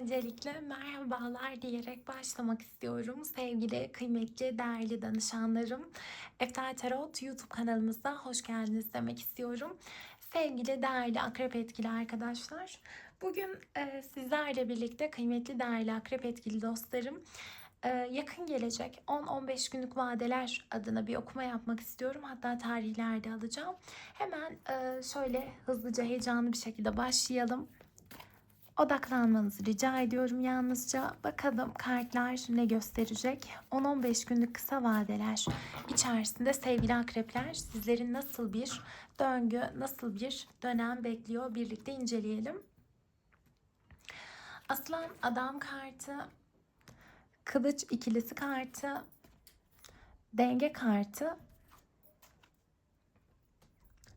Öncelikle merhabalar diyerek başlamak istiyorum. Sevgili, kıymetli, değerli danışanlarım. Eftel Tarot YouTube kanalımıza hoş geldiniz demek istiyorum. Sevgili, değerli akrep etkili arkadaşlar. Bugün e, sizlerle birlikte kıymetli, değerli akrep etkili dostlarım e, yakın gelecek 10-15 günlük vadeler adına bir okuma yapmak istiyorum. Hatta tarihlerde alacağım. Hemen e, şöyle hızlıca heyecanlı bir şekilde başlayalım. Odaklanmanızı rica ediyorum yalnızca. Bakalım kartlar ne gösterecek? 10-15 günlük kısa vadeler içerisinde sevgili akrepler sizlerin nasıl bir döngü, nasıl bir dönem bekliyor birlikte inceleyelim. Aslan adam kartı, kılıç ikilisi kartı, denge kartı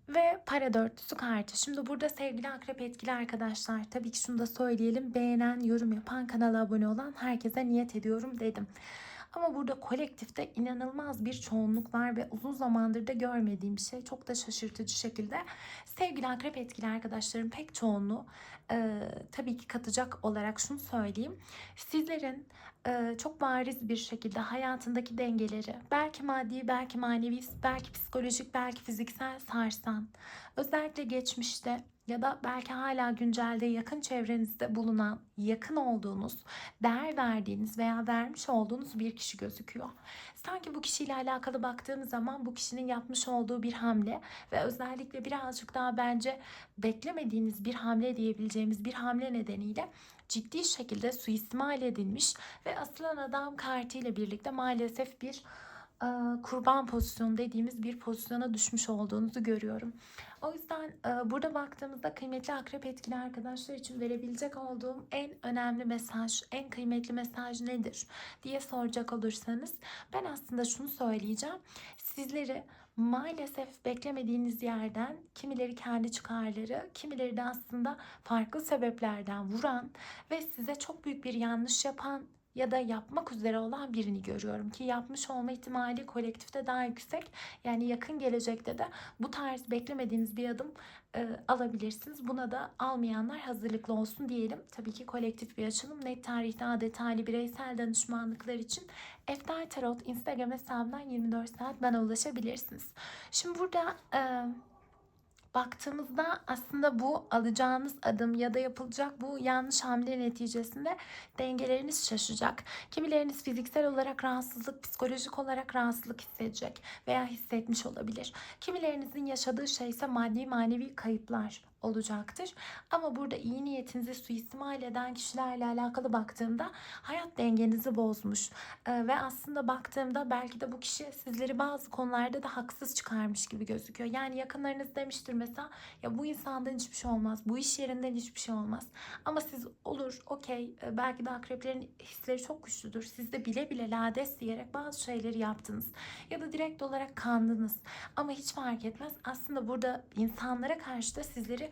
ve para dörtlüsü kartı. Şimdi burada sevgili akrep etkili arkadaşlar tabii ki şunu da söyleyelim. Beğenen, yorum yapan, kanala abone olan herkese niyet ediyorum dedim. Ama burada kolektifte inanılmaz bir çoğunluk var ve uzun zamandır da görmediğim bir şey. Çok da şaşırtıcı şekilde. Sevgili akrep etkili arkadaşlarım pek çoğunluğu e, tabii ki katacak olarak şunu söyleyeyim. Sizlerin e, çok bariz bir şekilde hayatındaki dengeleri belki maddi, belki manevi, belki psikolojik, belki fiziksel sarsan özellikle geçmişte ya da belki hala güncelde yakın çevrenizde bulunan, yakın olduğunuz, değer verdiğiniz veya vermiş olduğunuz bir kişi gözüküyor. Sanki bu kişiyle alakalı baktığımız zaman bu kişinin yapmış olduğu bir hamle ve özellikle birazcık daha bence beklemediğiniz bir hamle diyebileceğimiz bir hamle nedeniyle ciddi şekilde suistimal edilmiş ve asılan adam kartıyla birlikte maalesef bir kurban pozisyonu dediğimiz bir pozisyona düşmüş olduğunuzu görüyorum. O yüzden burada baktığımızda kıymetli akrep etkili arkadaşlar için verebilecek olduğum en önemli mesaj, en kıymetli mesaj nedir diye soracak olursanız ben aslında şunu söyleyeceğim. Sizleri maalesef beklemediğiniz yerden kimileri kendi çıkarları, kimileri de aslında farklı sebeplerden vuran ve size çok büyük bir yanlış yapan ya da yapmak üzere olan birini görüyorum ki yapmış olma ihtimali kolektifte daha yüksek. Yani yakın gelecekte de bu tarz beklemediğiniz bir adım e, alabilirsiniz. Buna da almayanlar hazırlıklı olsun diyelim. Tabii ki kolektif bir açılım. Net tarih daha detaylı bireysel danışmanlıklar için Eftel Tarot Instagram hesabından 24 saat bana ulaşabilirsiniz. Şimdi burada e, baktığımızda aslında bu alacağınız adım ya da yapılacak bu yanlış hamle neticesinde dengeleriniz şaşacak. Kimileriniz fiziksel olarak rahatsızlık, psikolojik olarak rahatsızlık hissedecek veya hissetmiş olabilir. Kimilerinizin yaşadığı şey ise maddi manevi kayıplar olacaktır. Ama burada iyi niyetinizi suistimal eden kişilerle alakalı baktığımda hayat dengenizi bozmuş. Ee, ve aslında baktığımda belki de bu kişi sizleri bazı konularda da haksız çıkarmış gibi gözüküyor. Yani yakınlarınız demiştir mesela ya bu insandan hiçbir şey olmaz. Bu iş yerinden hiçbir şey olmaz. Ama siz olur okey e, belki de akreplerin hisleri çok güçlüdür. Siz de bile bile lades diyerek bazı şeyleri yaptınız. Ya da direkt olarak kandınız. Ama hiç fark etmez. Aslında burada insanlara karşı da sizleri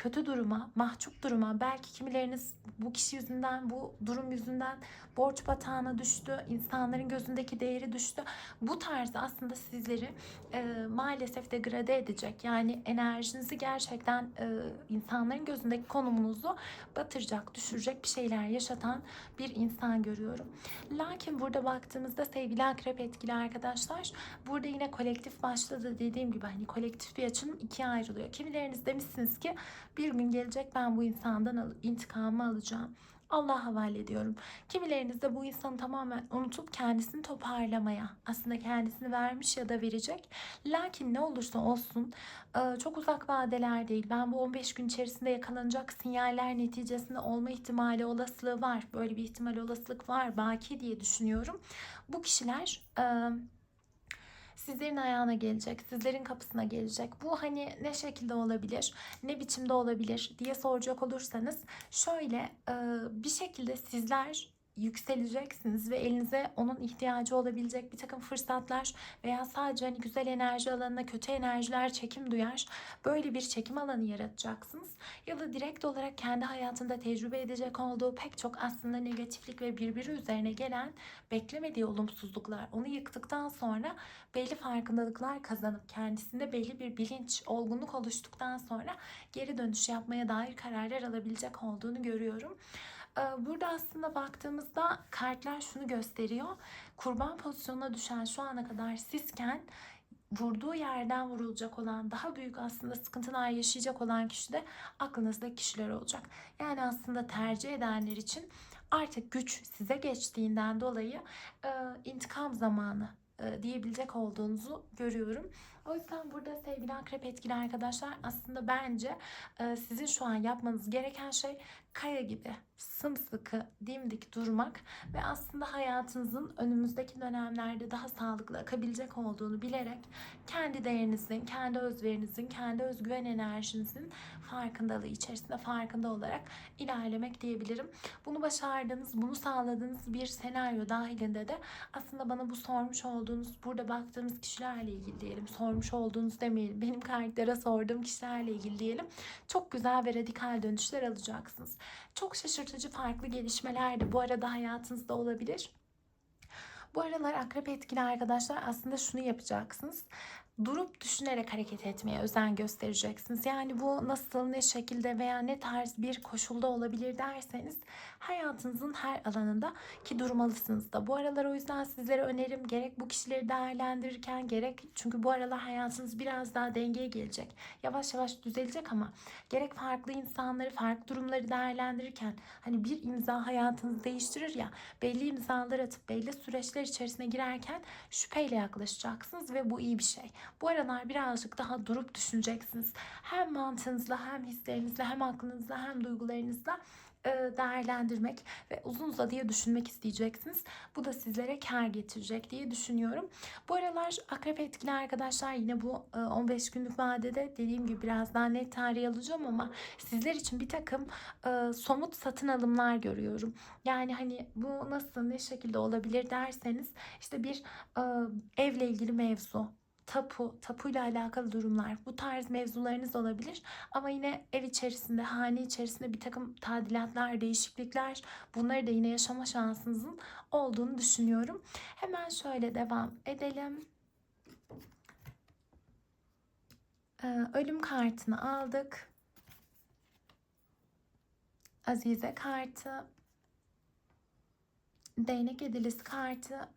kötü duruma, mahcup duruma, belki kimileriniz bu kişi yüzünden, bu durum yüzünden borç batağına düştü, insanların gözündeki değeri düştü. Bu tarz aslında sizleri e, maalesef degrade edecek. Yani enerjinizi gerçekten e, insanların gözündeki konumunuzu batıracak, düşürecek bir şeyler yaşatan bir insan görüyorum. Lakin burada baktığımızda sevgili akrep etkili arkadaşlar, burada yine kolektif başladı dediğim gibi hani kolektif bir açılım ikiye ayrılıyor. Kimileriniz demişsiniz ki bir gün gelecek ben bu insandan intikamı alacağım. Allah'a havale ediyorum. Kimileriniz de bu insanı tamamen unutup kendisini toparlamaya, aslında kendisini vermiş ya da verecek. Lakin ne olursa olsun e, çok uzak vadeler değil. Ben bu 15 gün içerisinde yakalanacak sinyaller neticesinde olma ihtimali olasılığı var. Böyle bir ihtimal olasılık var. Baki diye düşünüyorum. Bu kişiler e, sizlerin ayağına gelecek, sizlerin kapısına gelecek. Bu hani ne şekilde olabilir, ne biçimde olabilir diye soracak olursanız şöyle bir şekilde sizler yükseleceksiniz ve elinize onun ihtiyacı olabilecek bir takım fırsatlar veya sadece hani güzel enerji alanına kötü enerjiler çekim duyar. Böyle bir çekim alanı yaratacaksınız. Ya da direkt olarak kendi hayatında tecrübe edecek olduğu pek çok aslında negatiflik ve birbiri üzerine gelen beklemediği olumsuzluklar onu yıktıktan sonra belli farkındalıklar kazanıp kendisinde belli bir bilinç, olgunluk oluştuktan sonra geri dönüş yapmaya dair kararlar alabilecek olduğunu görüyorum. Ee, Burada aslında baktığımızda kartlar şunu gösteriyor. Kurban pozisyonuna düşen şu ana kadar sizken vurduğu yerden vurulacak olan daha büyük aslında sıkıntılar yaşayacak olan kişi de aklınızdaki kişiler olacak. Yani aslında tercih edenler için artık güç size geçtiğinden dolayı e, intikam zamanı e, diyebilecek olduğunuzu görüyorum. O yüzden burada sevgili akrep etkili arkadaşlar aslında bence e, sizin şu an yapmanız gereken şey kaya gibi sımsıkı dimdik durmak ve aslında hayatınızın önümüzdeki dönemlerde daha sağlıklı akabilecek olduğunu bilerek kendi değerinizin, kendi özverinizin, kendi özgüven enerjinizin farkındalığı içerisinde farkında olarak ilerlemek diyebilirim. Bunu başardığınız, bunu sağladığınız bir senaryo dahilinde de aslında bana bu sormuş olduğunuz, burada baktığımız kişilerle ilgili diyelim, sormuş olduğunuz demeyelim, benim karaktere sorduğum kişilerle ilgili diyelim, çok güzel ve radikal dönüşler alacaksınız. Çok şaşırtıcı farklı gelişmeler de bu arada hayatınızda olabilir. Bu aralar akrep etkili arkadaşlar aslında şunu yapacaksınız. Durup düşünerek hareket etmeye özen göstereceksiniz. Yani bu nasıl, ne şekilde veya ne tarz bir koşulda olabilir derseniz hayatınızın her alanında ki durmalısınız da. Bu aralar o yüzden sizlere önerim gerek bu kişileri değerlendirirken gerek çünkü bu aralar hayatınız biraz daha dengeye gelecek. Yavaş yavaş düzelecek ama gerek farklı insanları, farklı durumları değerlendirirken hani bir imza hayatınızı değiştirir ya belli imzalar atıp belli süreçler içerisine girerken şüpheyle yaklaşacaksınız ve bu iyi bir şey. Bu aralar birazcık daha durup düşüneceksiniz. Hem mantığınızla hem hislerinizle hem aklınızla hem duygularınızla e, değerlendirmek ve uzun uzadıya düşünmek isteyeceksiniz. Bu da sizlere kar getirecek diye düşünüyorum. Bu aralar akrep etkili arkadaşlar yine bu e, 15 günlük vadede dediğim gibi biraz daha net tarih alacağım ama sizler için bir takım e, somut satın alımlar görüyorum. Yani hani bu nasıl ne şekilde olabilir derseniz işte bir e, evle ilgili mevzu tapu, tapuyla alakalı durumlar, bu tarz mevzularınız olabilir. Ama yine ev içerisinde, hane içerisinde bir takım tadilatlar, değişiklikler bunları da yine yaşama şansınızın olduğunu düşünüyorum. Hemen şöyle devam edelim. Ee, ölüm kartını aldık. Azize kartı. Değnek edilisi kartı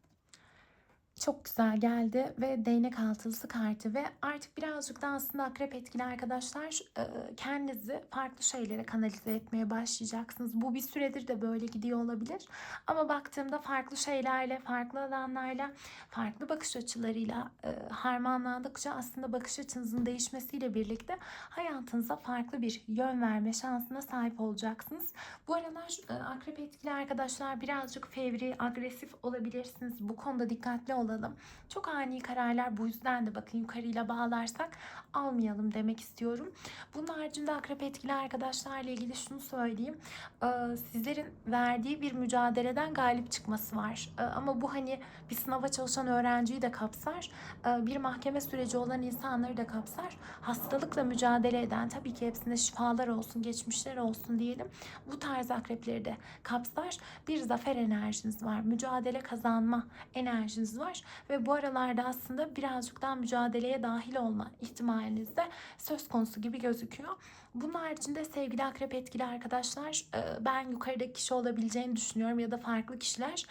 çok güzel geldi ve değnek altılısı kartı ve artık birazcık da aslında akrep etkili arkadaşlar e, kendinizi farklı şeylere kanalize etmeye başlayacaksınız. Bu bir süredir de böyle gidiyor olabilir. Ama baktığımda farklı şeylerle, farklı alanlarla, farklı bakış açılarıyla e, harmanlandıkça aslında bakış açınızın değişmesiyle birlikte hayatınıza farklı bir yön verme şansına sahip olacaksınız. Bu aralar e, akrep etkili arkadaşlar birazcık fevri, agresif olabilirsiniz. Bu konuda dikkatli olun alalım. Çok ani kararlar bu yüzden de bakın yukarıyla bağlarsak almayalım demek istiyorum. Bunun haricinde akrep etkili arkadaşlarla ilgili şunu söyleyeyim. Ee, sizlerin verdiği bir mücadeleden galip çıkması var. Ee, ama bu hani bir sınava çalışan öğrenciyi de kapsar. Ee, bir mahkeme süreci olan insanları da kapsar. Hastalıkla mücadele eden tabii ki hepsinde şifalar olsun, geçmişler olsun diyelim. Bu tarz akrepleri de kapsar. Bir zafer enerjiniz var. Mücadele kazanma enerjiniz var ve bu aralarda aslında birazcık daha mücadeleye dahil olma ihtimaliniz de söz konusu gibi gözüküyor. Bunun haricinde sevgili akrep etkili arkadaşlar e, ben yukarıdaki kişi olabileceğini düşünüyorum ya da farklı kişiler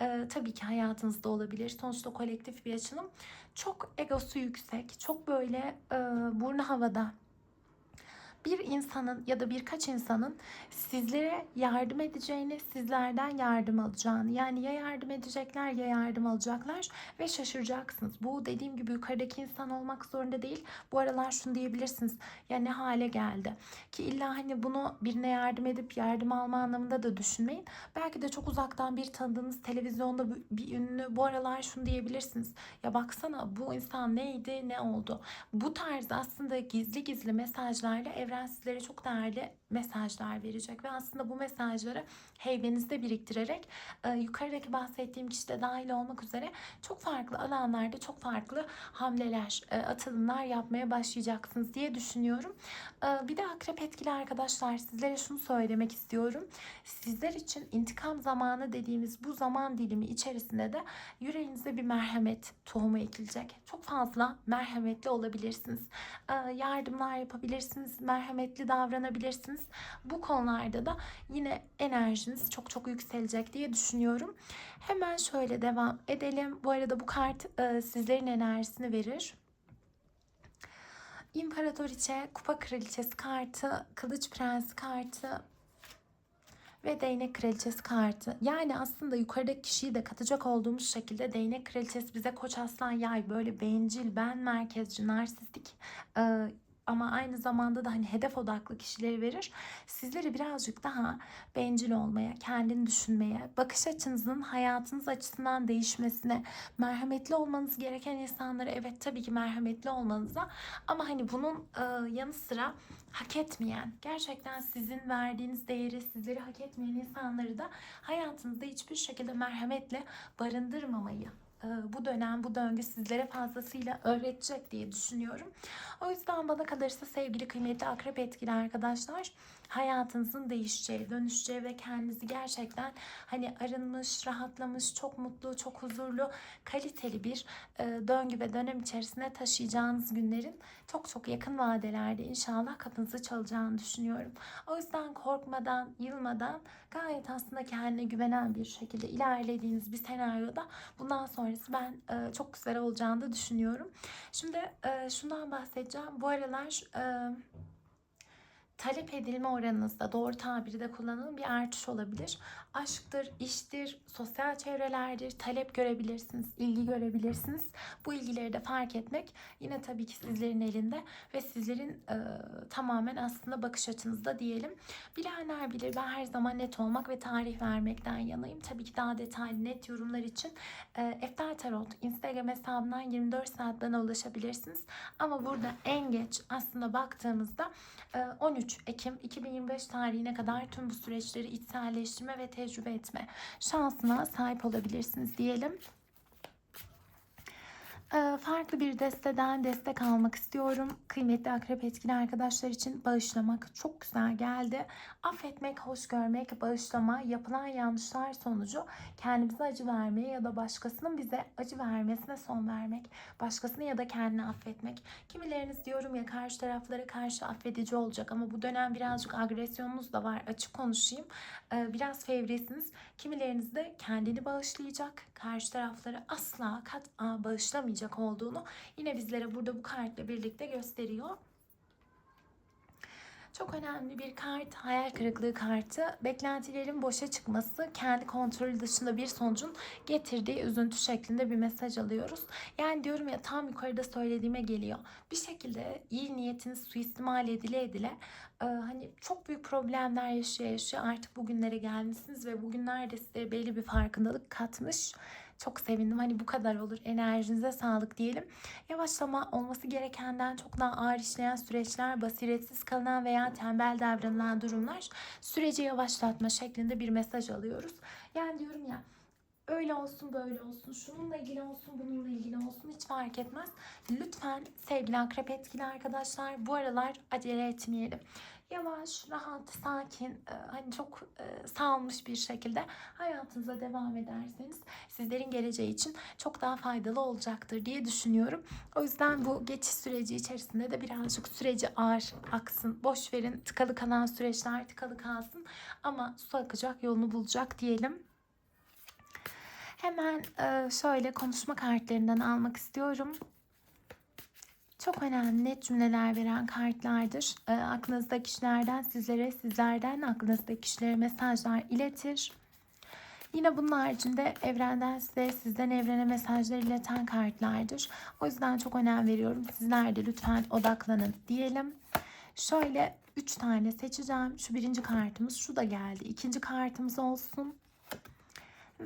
e, tabii ki hayatınızda olabilir. Sonuçta kolektif bir açılım. Çok egosu yüksek, çok böyle e, burnu havada bir insanın ya da birkaç insanın sizlere yardım edeceğini, sizlerden yardım alacağını yani ya yardım edecekler ya yardım alacaklar ve şaşıracaksınız. Bu dediğim gibi yukarıdaki insan olmak zorunda değil. Bu aralar şunu diyebilirsiniz. Ya ne hale geldi? Ki illa hani bunu birine yardım edip yardım alma anlamında da düşünmeyin. Belki de çok uzaktan bir tanıdığınız televizyonda bir ünlü bu aralar şunu diyebilirsiniz. Ya baksana bu insan neydi ne oldu? Bu tarz aslında gizli gizli mesajlarla evren sizlere çok değerli mesajlar verecek ve aslında bu mesajları heybenizde biriktirerek e, yukarıdaki bahsettiğim kişi de dahil olmak üzere çok farklı alanlarda çok farklı hamleler, e, atılımlar yapmaya başlayacaksınız diye düşünüyorum. E, bir de akrep etkili arkadaşlar sizlere şunu söylemek istiyorum. Sizler için intikam zamanı dediğimiz bu zaman dilimi içerisinde de yüreğinize bir merhamet tohumu ekilecek. Çok fazla merhametli olabilirsiniz. E, yardımlar yapabilirsiniz. Merhamet merhametli davranabilirsiniz. Bu konularda da yine enerjiniz çok çok yükselecek diye düşünüyorum. Hemen şöyle devam edelim. Bu arada bu kart e, sizlerin enerjisini verir. İmparatoriçe, Kupa Kraliçesi kartı, Kılıç Prensi kartı ve Değnek Kraliçesi kartı. Yani aslında yukarıdaki kişiyi de katacak olduğumuz şekilde Değnek Kraliçesi bize Koç Aslan Yay böyle bencil, ben merkezci, narsistik e, ama aynı zamanda da hani hedef odaklı kişileri verir. Sizleri birazcık daha bencil olmaya, kendini düşünmeye, bakış açınızın hayatınız açısından değişmesine, merhametli olmanız gereken insanlara evet tabii ki merhametli olmanıza ama hani bunun e, yanı sıra hak etmeyen, gerçekten sizin verdiğiniz değeri, sizleri hak etmeyen insanları da hayatınızda hiçbir şekilde merhametle barındırmamayı bu dönem, bu döngü sizlere fazlasıyla öğretecek diye düşünüyorum. O yüzden bana kalırsa sevgili kıymetli akrep etkili arkadaşlar hayatınızın değişeceği, dönüşeceği ve kendinizi gerçekten hani arınmış, rahatlamış, çok mutlu, çok huzurlu, kaliteli bir e, döngü ve dönem içerisine taşıyacağınız günlerin çok çok yakın vadelerde inşallah kapınızı çalacağını düşünüyorum. O yüzden korkmadan, yılmadan gayet aslında kendine güvenen bir şekilde ilerlediğiniz bir senaryoda bundan sonrası ben e, çok güzel olacağını da düşünüyorum. Şimdi e, şundan bahsedeceğim. Bu aralar e, talep edilme oranınızda doğru tabiri de kullanalım bir artış olabilir. Aşktır, iştir, sosyal çevrelerdir, talep görebilirsiniz, ilgi görebilirsiniz. Bu ilgileri de fark etmek yine tabii ki sizlerin elinde ve sizlerin e, tamamen aslında bakış açınızda diyelim. Bilenler bilir ben her zaman net olmak ve tarih vermekten yanayım. Tabii ki daha detaylı net yorumlar için e, Eftel Tarot Instagram hesabından 24 saat bana ulaşabilirsiniz. Ama burada en geç aslında baktığımızda 13 Ekim 2025 tarihine kadar tüm bu süreçleri içselleştirme ve tecrübe etme şansına sahip olabilirsiniz diyelim. Farklı bir desteden destek almak istiyorum. Kıymetli akrep etkili arkadaşlar için bağışlamak çok güzel geldi. Affetmek, hoş görmek, bağışlama, yapılan yanlışlar sonucu kendimize acı vermeye ya da başkasının bize acı vermesine son vermek. Başkasını ya da kendini affetmek. Kimileriniz diyorum ya karşı taraflara karşı affedici olacak ama bu dönem birazcık agresyonunuz da var. Açık konuşayım. Biraz fevrisiniz. Kimileriniz de kendini bağışlayacak. Karşı tarafları asla kat bağışlamayacak olduğunu yine bizlere burada bu kartla birlikte gösteriyor. Çok önemli bir kart, hayal kırıklığı kartı. Beklentilerin boşa çıkması, kendi kontrolü dışında bir sonucun getirdiği üzüntü şeklinde bir mesaj alıyoruz. Yani diyorum ya tam yukarıda söylediğime geliyor. Bir şekilde iyi niyetiniz suistimal edile edile e, hani çok büyük problemler yaşaya yaşaya artık bugünlere gelmişsiniz ve bugünler de size belli bir farkındalık katmış. Çok sevindim. Hani bu kadar olur. Enerjinize sağlık diyelim. Yavaşlama olması gerekenden çok daha ağır işleyen süreçler, basiretsiz kalınan veya tembel davranılan durumlar süreci yavaşlatma şeklinde bir mesaj alıyoruz. Yani diyorum ya öyle olsun böyle olsun şununla ilgili olsun bununla ilgili olsun hiç fark etmez. Lütfen sevgili akrep etkili arkadaşlar bu aralar acele etmeyelim yavaş, rahat, sakin, e, hani çok e, salmış bir şekilde hayatınıza devam ederseniz sizlerin geleceği için çok daha faydalı olacaktır diye düşünüyorum. O yüzden bu geçiş süreci içerisinde de birazcık süreci ağır aksın, boş verin, tıkalı kalan süreçler tıkalı kalsın ama su akacak, yolunu bulacak diyelim. Hemen e, şöyle konuşma kartlarından almak istiyorum çok önemli net cümleler veren kartlardır. E, aklınızdaki kişilerden sizlere, sizlerden aklınızdaki kişilere mesajlar iletir. Yine bunun haricinde evrenden size, sizden evrene mesajlar ileten kartlardır. O yüzden çok önem veriyorum. Sizler de lütfen odaklanın diyelim. Şöyle 3 tane seçeceğim. Şu birinci kartımız, şu da geldi. İkinci kartımız olsun.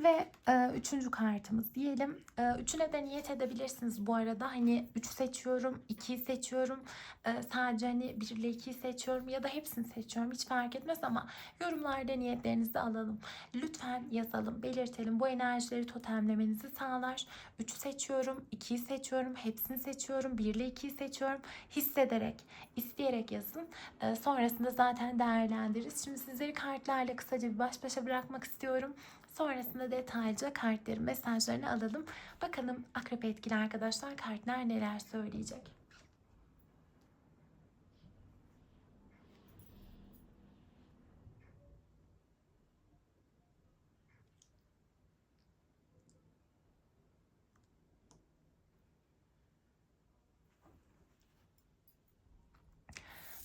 Ve e, üçüncü kartımız diyelim. E, üçüne de niyet edebilirsiniz bu arada. Hani üç seçiyorum, ikiyi seçiyorum. E, sadece hani bir ile ikiyi seçiyorum ya da hepsini seçiyorum. Hiç fark etmez ama yorumlarda niyetlerinizi alalım. Lütfen yazalım, belirtelim. Bu enerjileri totemlemenizi sağlar. Üçü seçiyorum, ikiyi seçiyorum, hepsini seçiyorum, bir ile ikiyi seçiyorum. Hissederek, isteyerek yazın. E, sonrasında zaten değerlendiririz. Şimdi sizleri kartlarla kısaca bir baş başa bırakmak istiyorum. Sonrasında detaylıca kartların mesajlarını alalım. Bakalım akrep etkili arkadaşlar kartlar neler söyleyecek.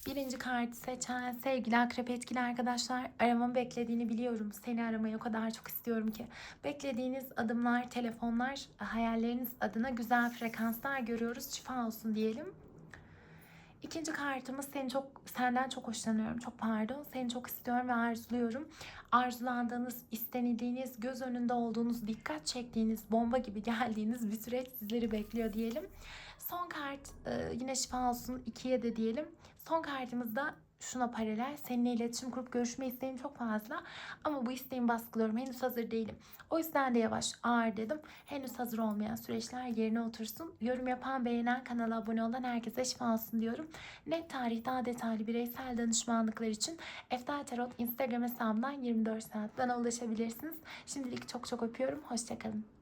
Birinci kartı seçen sevgili akrep etkili arkadaşlar aramamı beklediğini biliyorum. Seni aramayı o kadar çok istiyorum ki. Beklediğiniz adımlar, telefonlar, hayalleriniz adına güzel frekanslar görüyoruz. Şifa olsun diyelim. İkinci kartımız seni çok senden çok hoşlanıyorum. Çok pardon. Seni çok istiyorum ve arzuluyorum. Arzulandığınız, istenildiğiniz, göz önünde olduğunuz, dikkat çektiğiniz, bomba gibi geldiğiniz bir süreç sizleri bekliyor diyelim. Son kart e, yine şifa olsun ikiye de diyelim. Son kartımızda şuna paralel. Seninle iletişim kurup görüşme isteğim çok fazla. Ama bu isteğimi baskılıyorum. Henüz hazır değilim. O yüzden de yavaş ağır dedim. Henüz hazır olmayan süreçler yerine otursun. Yorum yapan, beğenen, kanala abone olan herkese şifa olsun diyorum. Net tarih daha detaylı bireysel danışmanlıklar için Eftel Tarot Instagram hesabından 24 saat bana ulaşabilirsiniz. Şimdilik çok çok öpüyorum. Hoşçakalın.